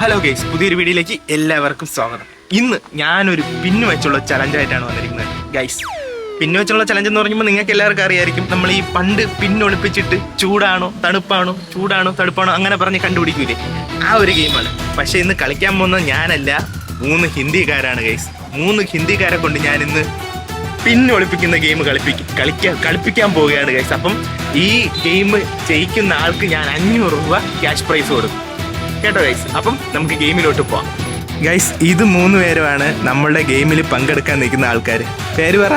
Hello guys പുതിയൊരു വീഡിയോയിലേക്ക് എല്ലാവർക്കും സ്വാഗതം. ഇന്ന് ഞാനൊരു പിന്നു വെച്ചുള്ള ചലഞ്ചായിട്ടാണ് വന്നിരിക്കുന്നത്. ഗൈസ് പിന്നു വെച്ചുള്ള ചലഞ്ച് എന്ന് പറയുമ്പോൾ നിങ്ങൾക്ക് എല്ലാവർക്കും അറിയായിരിക്കും നമ്മൾ ഈ പണ്ട് പിന്നൊളിപ്പിച്ചിട്ട് ചൂടാണോ തണുപ്പാണോ ചൂടാണോ തണുപ്പാണോ അങ്ങനെ പറഞ്ഞ് കണ്ടുപിടിക്കൂലേ? ആ ഒരു ഗെയിമാണ്. പക്ഷേ ഇന്ന് കളിക്കാൻ പോകുന്ന ഞാനല്ല മൂന്ന് ഹിന്ദിക്കാരാണ് ഗൈസ് മൂന്ന് ഹിന്ദിക്കാരെ കൊണ്ട് ഞാൻ ഇന്ന് പിന്നൊളിപ്പിക്കുന്ന ഗെയിം കളിപ്പിക്കും കളിക്കാൻ കളിപ്പിക്കാൻ പോവുകയാണ് ഗൈസ് അപ്പം ഈ ഗെയിം ജയിക്കുന്ന ആൾക്ക് ഞാൻ അഞ്ഞൂറ് രൂപ ക്യാഷ് പ്രൈസ് കൊടുക്കും. കേട്ടോ ഗൈസ് അപ്പം നമുക്ക് ഗെയിമിലോട്ട് പോവാം. ഗൈസ് ഇത് മൂന്ന് പേരുമാണ് നമ്മളുടെ ഗെയിമിൽ പങ്കെടുക്കാൻ നിൽക്കുന്ന ആൾക്കാർ പേര് പറ.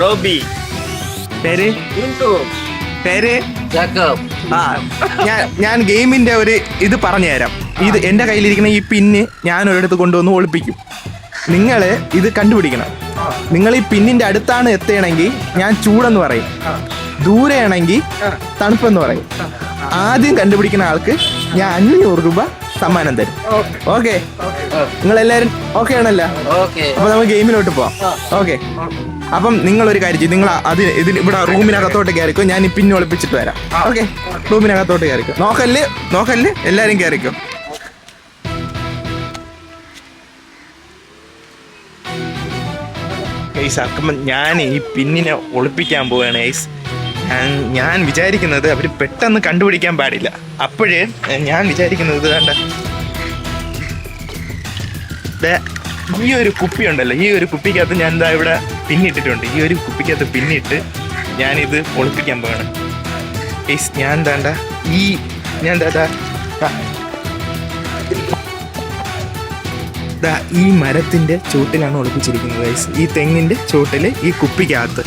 റോബി. പേര്? പേര്? ആ ഞാൻ ഞാൻ ഗെയിമിന്റെ ഒരു ഇത് പറഞ്ഞു തരാം. ഇത് എന്റെ കയ്യിലിരിക്കുന്ന ഈ പിന്ന് ഞാൻ ഒരിടത്ത് കൊണ്ടുവന്ന് ഒളിപ്പിക്കും. നിങ്ങൾ ഇത് കണ്ടുപിടിക്കണം. നിങ്ങൾ ഈ പിന്നിന്റെ അടുത്താണ് എത്തുകയാണെങ്കിൽ ഞാൻ ചൂടെന്ന് പറയും. ദൂരെയാണെങ്കിൽ തണുപ്പെന്ന് പറയും. ആദ്യം കണ്ടുപിടിക്കുന്ന ആൾക്ക് ഞാൻ അഞ്ഞൂറ് രൂപ സമ്മാനം തരും. ഓക്കെ. നിങ്ങൾ എല്ലാവരും ഓക്കെ ആണല്ലോ? ഓക്കെ. അപ്പൊ നമ്മൾ ഗെയിമിലോട്ട് പോവാം. ഓക്കെ. അപ്പം നിങ്ങൾ ഒരു കാര്യം ചെയ്യും. നിങ്ങൾ അത് ഇതിൽ ഇവിടെ റൂമിനകത്തോട്ട് കയറിക്കോ. ഞാൻ ഈ പിന്നെ ഒളിപ്പിച്ചിട്ട് വരാം. ഓക്കെ? റൂമിനകത്തോട്ട് കയറിക്കോ. നോക്കല്ല് നോക്കല്ല്. എല്ലാരും കയറിക്കോ. ഐസ് അപ്പം ഞാൻ ഈ പിന്നിനെ ഒളിപ്പിക്കാൻ പോവുകയാണ് ഗൈസ് ഞാൻ വിചാരിക്കുന്നത് അവർ പെട്ടെന്ന് കണ്ടുപിടിക്കാൻ പാടില്ല. അപ്പോഴേ ഞാൻ വിചാരിക്കുന്നത് വേണ്ട ഈ ഒരു കുപ്പി ഉണ്ടല്ലോ ഈ ഒരു കുപ്പിക്കകത്ത് ഞാൻ എന്താ ഇവിടെ പിന്നിട്ടിട്ടുണ്ട്. ഈ ഒരു കുപ്പിക്കകത്ത് പിന്നിട്ട് ഞാനിത് ഒളിപ്പിക്കാൻ പോകണം ഗൈസ് ഞാൻ എന്താണ്ട ഈ ഞാൻ എന്താ ഈ മരത്തിന്റെ ചുവട്ടിലാണ് ഒളിപ്പിച്ചിരിക്കുന്നത് ഈ തെങ്ങിന്റെ ചുവട്ടിൽ ഈ കുപ്പിക്കകത്ത്.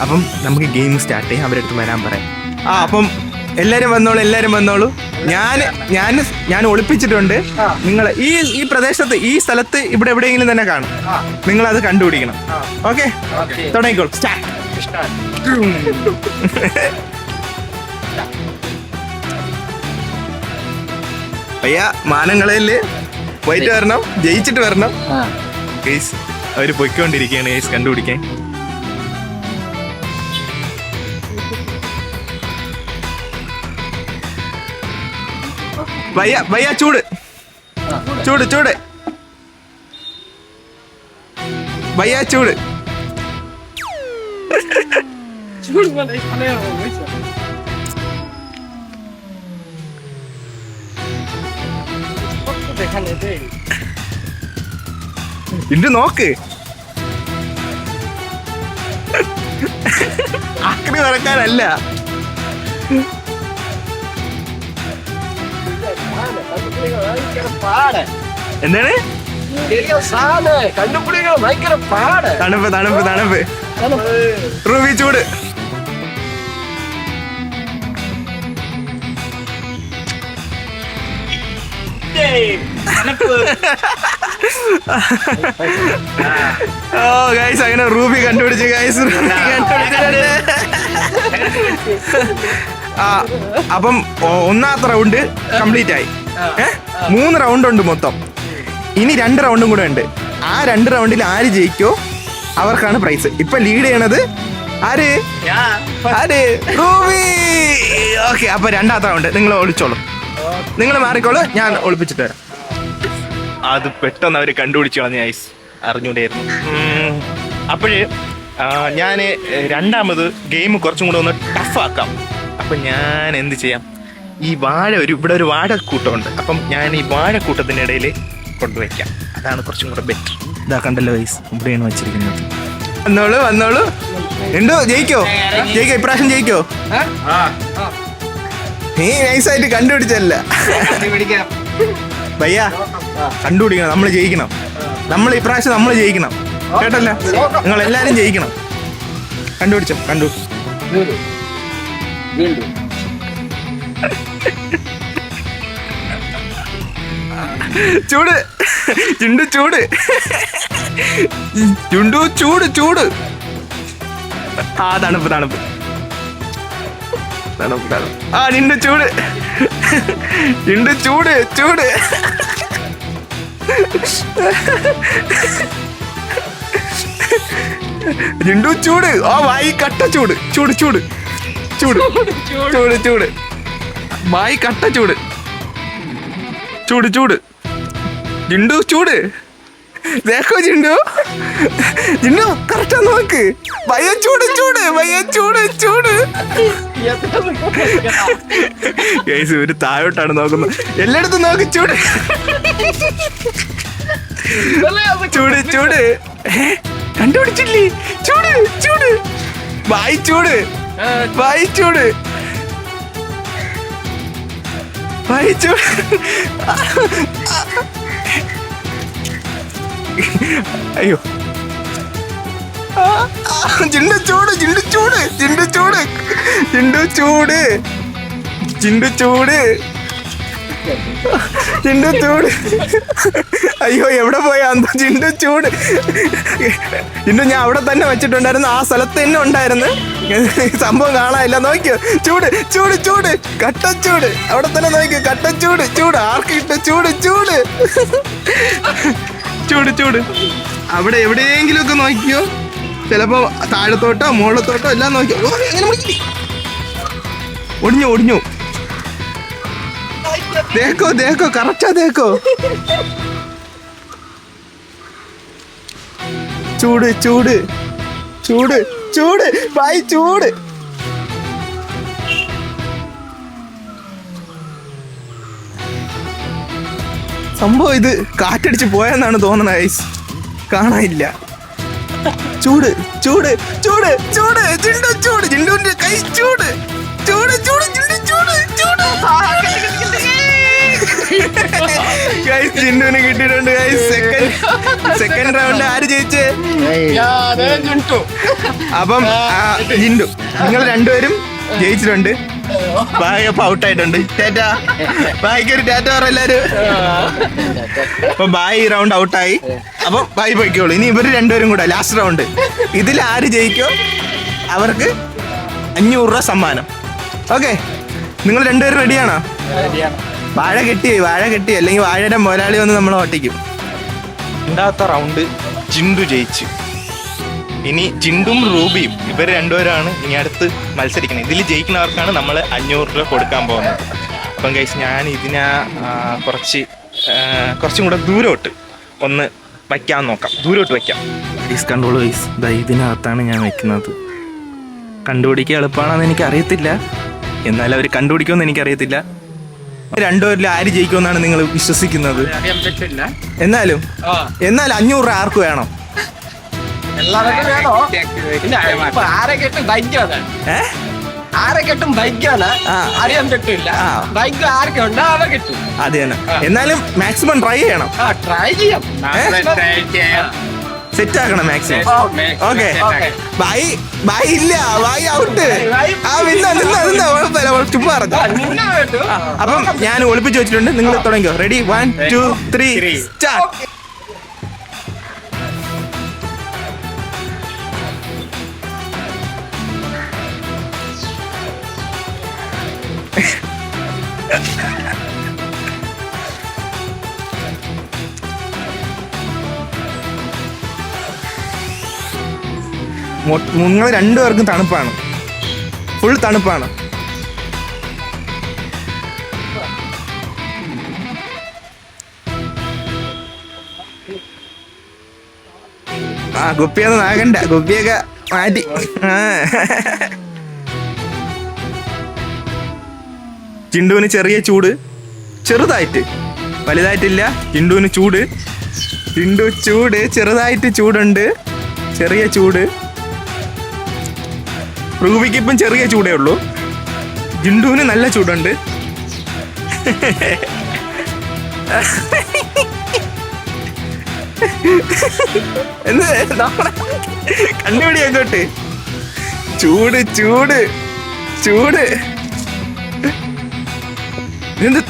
അപ്പം നമുക്ക് ഗെയിം സ്റ്റാർട്ട് ചെയ്യാം. അവരുടെ അടുത്ത് വരാൻ പറയാം. ആ അപ്പം എല്ലാരും വന്നോളൂ എല്ലാരും വന്നോളൂ. ഞാൻ ഞാൻ ഞാൻ ഒളിപ്പിച്ചിട്ടുണ്ട്. നിങ്ങൾ ഈ ഈ പ്രദേശത്ത് ഈ സ്ഥലത്ത് ഇവിടെ എവിടെയെങ്കിലും തന്നെ കാണും. നിങ്ങൾ അത് കണ്ടുപിടിക്കണം. ഓക്കെ? തുടങ്ങിക്കോളൂ. സ്റ്റാർട്ട് അയ്യ മാനങ്ങളയിൽ പോയിട്ട് വരണം ജയിച്ചിട്ട് വരണം. അവർ പൊയ്ക്കൊണ്ടിരിക്കുകയാണ് കണ്ടുപിടിക്കാൻ. വയ്യ വയ്യ ചൂട്. ചൂട് ചൂട്. വയ്യ ചൂട്. ഇത് നോക്ക്. ആക്രി നടക്കാനല്ല എന്താണ്? തണുപ്പ് തണുപ്പ് തണുപ്പ്. റൂബി ചൂട്. ഓ ഗൈസ് അങ്ങനെ റൂബി കണ്ടുപിടിച്ചു ഗൈസ് ആ അപ്പം ഒന്നാമത്തെ റൗണ്ട് കംപ്ലീറ്റ് ആയി? മൂന്ന് റൗണ്ട് ഉണ്ട് മൊത്തം. ഇനി രണ്ട് റൗണ്ടും കൂടെ ഉണ്ട്. ആ രണ്ട് റൗണ്ടിൽ ആര് ജയിക്കോ അവർക്കാണ് പ്രൈസ് ഇപ്പൊ ലീഡ് ചെയ്യണത് ആര്? ആര്? റൂബി. ഓക്കെ അപ്പൊ രണ്ടാമത്തെ റൗണ്ട്. നിങ്ങൾ ഒളിച്ചോളൂ. നിങ്ങൾ മാറിക്കോളൂ ഞാൻ ഒളിപ്പിച്ചിട്ട് തരാം അത് പെട്ടെന്ന് അവർ കണ്ടുപിടിച്ചു കളഞ്ഞ ഐസ് അറിഞ്ഞുകൊണ്ടേ അപ്പോഴേ ഞാൻ രണ്ടാമത് ഗെയിം കുറച്ചും കൂടെ ഒന്ന് ടഫാക്കാം അപ്പം ഞാൻ എന്ത് ചെയ്യാം? ഈ വാഴ ഒരു ഇവിടെ ഒരു വാഴക്കൂട്ടമുണ്ട്. അപ്പം ഞാൻ ഈ വാഴക്കൂട്ടത്തിന്റെ ഇടയിൽ കൊണ്ടുവയ്ക്കാം. അതാണ് കുറച്ചും കൂടെ ബെറ്റർ ഇതാ കണ്ടല്ലോ വൈസ് ഇവിടെയാണ് വെച്ചിരിക്കുന്നത്. വന്നോളൂ വന്നോളൂ. ഉണ്ടോ ജയിക്കോ? ജയിക്കോ ഇപ്രാവശ്യം ജയിക്കോ? നീ നൈസായിട്ട് കണ്ടുപിടിച്ചല്ല ഭയ്യ കണ്ടുപിടിക്കണം നമ്മൾ ജയിക്കണം. നമ്മൾ ഇപ്രാവശ്യം നമ്മൾ ജയിക്കണം. കേട്ടല്ല? നിങ്ങൾ എല്ലാരും ജയിക്കണം. കണ്ടുപിടിച്ചോ? കണ്ടു. ചൂട്. ചുണ്ടു ചൂട്. ചുണ്ടു ചൂട് ചൂട്. ആ തണുപ്പ് തണുപ്പ്. തണുപ്പ് തണുപ്പ്. ആ നിന്റെ ചൂട്. നിന്റെ ചൂട് ചൂട്. ജിണ്ടു ചൂട്. ആ വായി കട്ട ചൂട്. ചൂട് ചൂട്. ചൂട്. ചൂട് ചൂട്. വായി കട്ട ചൂട്. ചൂട് ചൂട്. ജിണ്ടു ചൂട്. ദേഖോ ജിണ്ടു. ജിണ്ടു കറക്റ്റാ നോക്ക്. ഭയ ചൂട് ചൂട്. ഭയ ചൂട് ചൂട്. ഗൈസ് ഒരു താഴോട്ടാണ് നോക്കുന്നത്. എല്ലായിടത്തും നോക്ക് ചൂട്. ചൂട് ചൂട്. ഏ? കണ്ടുപിടിച്ചില്ലേ? ചൂട് ചൂട്. വായി ചൂട്. വായി ചൂട്. വായി ചൂട്. അയ്യോ. ചിണ്ടു ചൂട് ചിണ്ടു ചൂട് ചിണ്ടു ചൂട്. ചിണ്ടു ചൂട്. ചിണ്ടു ചൂട്. ജിണ്ടു ചൂട്. അയ്യോ എവിടെ പോയാ? അന്ത ചിണ്ടു ചൂട്. ചിണ്ടു ഞാൻ അവിടെ തന്നെ വെച്ചിട്ടുണ്ടായിരുന്നു. ആ സ്ഥലത്ത് തന്നെ ഉണ്ടായിരുന്നു. സംഭവം കാണാനില്ല. നോക്കിയോ? ചൂട് ചൂട് ചൂട്. കട്ടച്ചൂട്. അവിടെ തന്നെ നോക്കിയോ? കട്ടച്ചൂട് ചൂട്. ആർക്ക് കിട്ടും ചൂട് ചൂട്. ചൂട് ചൂട്. അവിടെ എവിടെയെങ്കിലും ഒക്കെ നോക്കിയോ? ചിലപ്പോ താഴത്തോട്ടോ മുകളിലത്തോട്ടോ എല്ലാം നോക്കിയോ? ഒടിഞ്ഞു ഒടിഞ്ഞു. ദേക്കോ ദേക്കോ കറക്റ്റാ ദേക്കോ. ചൂട് ചൂട് ചൂട് ചൂട് ബായ് ചൂട്. സംഭവം ഇത് കാറ്റടിച്ച് പോയെന്നാണ് തോന്നുന്നത് ഐസ് കാണാനില്ല. ചൂട് ചൂട് ചൂട് ചൂട് ജിണ്ടു ചൂട് ജിണ്ടുവിന്റെ കൈ ചൂട്. ചൂട് ചൂട് ജിണ്ടു ചൂട് ചൂട്. ഗൈസ് ജിണ്ടുവിന് കിട്ടിയിട്ടുണ്ട് ഗൈസ് സെക്കൻഡ് സെക്കൻഡ് റൗണ്ട് ആര് ജയിച്ചേ? അപ്പം ആ, ജിൻഡു നിങ്ങൾ രണ്ടുപേരും ജയിച്ചിട്ടുണ്ട്. ബായ് അപ്പൊ ഔട്ടായിട്ടുണ്ട് ടാറ്റ ബായിക്ക് ഒരു ടാറ്റ പറ എല്ലാരും. അപ്പൊ ബായ് ഈ റൗണ്ട് ഔട്ടായി അപ്പൊ ബായ് പോയിക്കോളൂ. ഇനി ഇവർ രണ്ടുപേരും കൂടെ ലാസ്റ്റ് റൗണ്ട് ഇതിൽ ആര് ജയിക്കോ? അവർക്ക് അഞ്ഞൂറ് രൂപ സമ്മാനം. ഓക്കെ നിങ്ങൾ രണ്ടുപേരും റെഡിയാണോ വാഴ കെട്ടി വാഴ കെട്ടി. അല്ലെങ്കിൽ വാഴയുടെ മുതലാളി വന്ന് നമ്മൾ ഓട്ടിക്കും. രണ്ടാമത്തെ റൗണ്ട് ജിണ്ടു ജയിച്ചു. ഇനി ജിണ്ടും റൂബിയും ഇവർ രണ്ടുപേരാണ് ഇനി അടുത്ത് മത്സരിക്കുന്നത് ഇതിൽ ജയിക്കുന്നവർക്കാണ് നമ്മൾ അഞ്ഞൂറ് രൂപ കൊടുക്കാൻ പോകുന്നത്. അപ്പം കഴിച്ച് ഞാൻ ഇതിനെ കുറച്ച് കുറച്ചും കൂടെ ദൂരോട്ട് ഒന്ന് വയ്ക്കാൻ നോക്കാം. ദൂരോട്ട് വയ്ക്കാം. ഈസ് കൺട്രോൾ വൈസ് ദാ ഇതിനകത്താണ് ഞാൻ വെക്കുന്നത് കണ്ടുപിടിക്കുക എളുപ്പമാണെന്ന് എനിക്കറിയത്തില്ല. എന്നാലും എന്നാൽ അവർ കണ്ടുപിടിക്കുമെന്ന് എനിക്കറിയത്തില്ല. രണ്ടുപേരിൽ ആര് ജയിക്കുമെന്നാണ് നിങ്ങൾ വിശ്വസിക്കുന്നത്? എന്നാലും എന്നാൽ അഞ്ഞൂറ് രൂപ ആർക്ക് വേണം? എല്ലാവർക്കും വേണോ? ഇപ്പൊ ആരെ കെട്ടും ബൈക്കാണ് ആരെ കെട്ടും ബൈക്കാണ് ആ. അറിയാൻ ബൈക്ക് ആർക്കും ഉണ്ട് അവരെ കിട്ടും. അത് തന്നെ. എന്നാലും മാക്സിമം ട്രൈ ചെയ്യണം. ആ ട്രൈ ചെയ്യാം. സെറ്റ് ആക്കണം മാക്സിമം ഓക്കെ. ബൈ ബൈ ഇല്ല ബൈ ഔട്ട് ആ നിന്ന നിന്ന നിന്ന കുഴപ്പമില്ല കുഴപ്പം ചുമ്മാ പറഞ്ഞു. അപ്പം ഞാൻ ഒളിപ്പിച്ച് വെച്ചിട്ടുണ്ട്. നിങ്ങൾ തുടങ്ങിയോ ready one two three start നിങ്ങൾ രണ്ടുപേർക്കും തണുപ്പാണ്. ഫുൾ തണുപ്പാണ്. ആ ഗുപ്പിയൊന്നും ആകണ്ട ഗുപ്പിയൊക്കെ മാറ്റി. ചിണ്ടുവിന് ചെറിയ ചൂട്. ചെറുതായിട്ട്. വലുതായിട്ടില്ല. ചിണ്ടുവിന് ചൂട്. ചിണ്ടു ചൂട്. ചെറുതായിട്ട് ചൂടുണ്ട്. ചെറിയ ചൂട്. റൂബിക്ക് ഇപ്പം ചെറിയ ചൂടേ ഉള്ളൂ. ജിണ്ടുവിന് നല്ല ചൂടുണ്ട്. എന്ത്? നമ്മളെ കണ്ടുപിടി അങ്ങോട്ട് ചൂട് ചൂട് ചൂട്. എന്ത്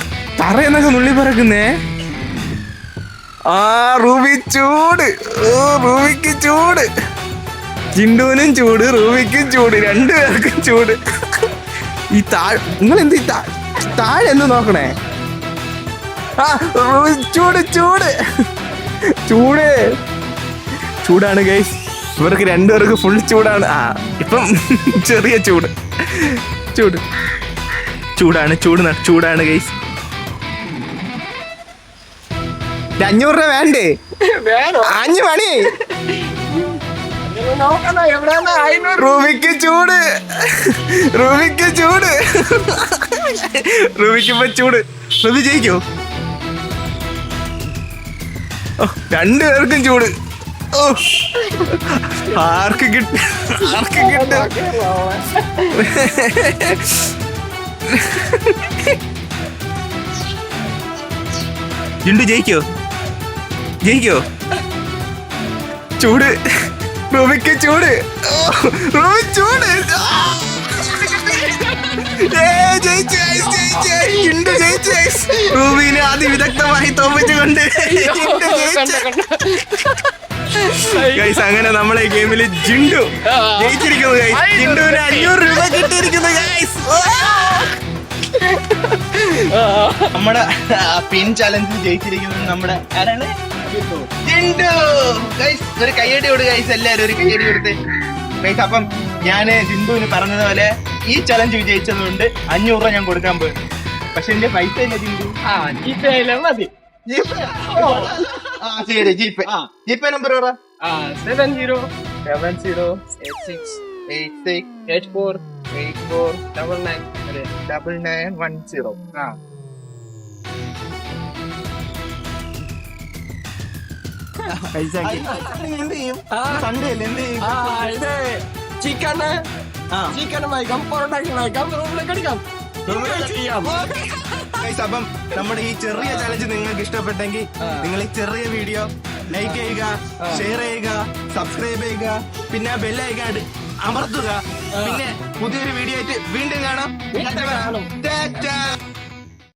തറയെന്നൊക്കെ നുള്ളി പറക്കുന്നേ? ആ റൂബി ചൂട്. ഓ റൂബിക്ക് ചൂട്. ജിണ്ടുവിനും ചൂട് റൂബിക്കും ചൂട് രണ്ടുപേർക്കും ചൂട്. ഈ താഴ് നിങ്ങൾ എന്ത് താഴെ എന്ത് നോക്കണേ? ആ ചൂട് ചൂട്. ചൂട്. ചൂടാണ് ഗൈസ് ഇവർക്ക് രണ്ടുപേർക്ക് ഫുൾ ചൂടാണ്. ആ ഇപ്പം ചെറിയ ചൂട്. ചൂട്. ചൂടാണ് ചൂട് ചൂടാണ് ഗൈസ് അഞ്ഞൂറ് രൂപ വേണ്ടേ? വേണോ? അഞ്ഞു മണി റൂബിക്ക് ചൂട്. റൂബിക്ക് ചൂട്. റൂബിക്ക് ഇപ്പൊ ചൂട്. റൂബി ജയിക്കോ? രണ്ടുപേർക്കും ചൂട്. ആർക്ക് കിട്ടും ആർക്ക് കിട്ടും? ജിണ്ടു ജയിക്കോ? ജയിക്കോ? ചൂട്. റൂബിക്ക് ചൂട്. റൂബി ചൂട്. റൂബിനെ അതിവിദഗ്ധമായി തോപ്പിച്ചുകൊണ്ട്. അങ്ങനെ നമ്മളെ ഗെയിമിൽ ജിണ്ടു ജയിച്ചിരിക്കുന്നു. ജിണ്ടുവിന് അഞ്ഞൂറ് രൂപ കിട്ടിയിരിക്കുന്നു. നമ്മുടെ പിൻ ചലഞ്ചിൽ ജയിച്ചിരിക്കുന്നത് നമ്മുടെ ആരാണ്? ഒരു കയ്യടി കൊടു ഗൈസ് എല്ലാരും ഒരു കയ്യടി കൊടുത്ത്. ഗൈസ് അപ്പം ഞാൻ സിന്ധുവിന് പറഞ്ഞതുപോലെ ഈ ചലഞ്ച് വിജയിച്ചത് കൊണ്ട് അഞ്ഞൂറ് രൂപ ഞാൻ കൊടുക്കാൻ പോയി. പക്ഷെ എന്റെ പൈസ ഇല്ല സിന്ധു. ആ മതി. ജീപ്പേ ആ ശരി ജീപ്പേ നമ്പർ പറ. Seven zero seven zero eight six eight six eight four eight four double nine double nine one zero ആ. എന്ത് ചെയ്യും? ആ. സൺഡേ അല്ലേ എന്ത് ചെയ്യും? ആ ഇത് ചിക്കന് ആ. ചിക്കൻ വായിക്കാം പൊറോട്ട വായിക്കാം റൂമിലേക്ക് അടിക്കാം ചെയ്യാം. Guys, അപ്പം നമ്മുടെ ഈ ചെറിയ ചലഞ്ച് നിങ്ങൾക്ക് ഇഷ്ടപ്പെട്ടെങ്കിൽ ആ. നിങ്ങൾ ഈ ചെറിയ വീഡിയോ ലൈക്ക് ചെയ്യുക ഷെയർ ചെയ്യുക സബ്സ്ക്രൈബ് ചെയ്യുക പിന്നെ ആ ബെല്ലൈക്കൺ അമർത്തുക. പിന്നെ പുതിയൊരു വീഡിയോ ആയിട്ട് വീണ്ടും കാണാം. വീണ്ടും കാണും. ടാറ്റാ.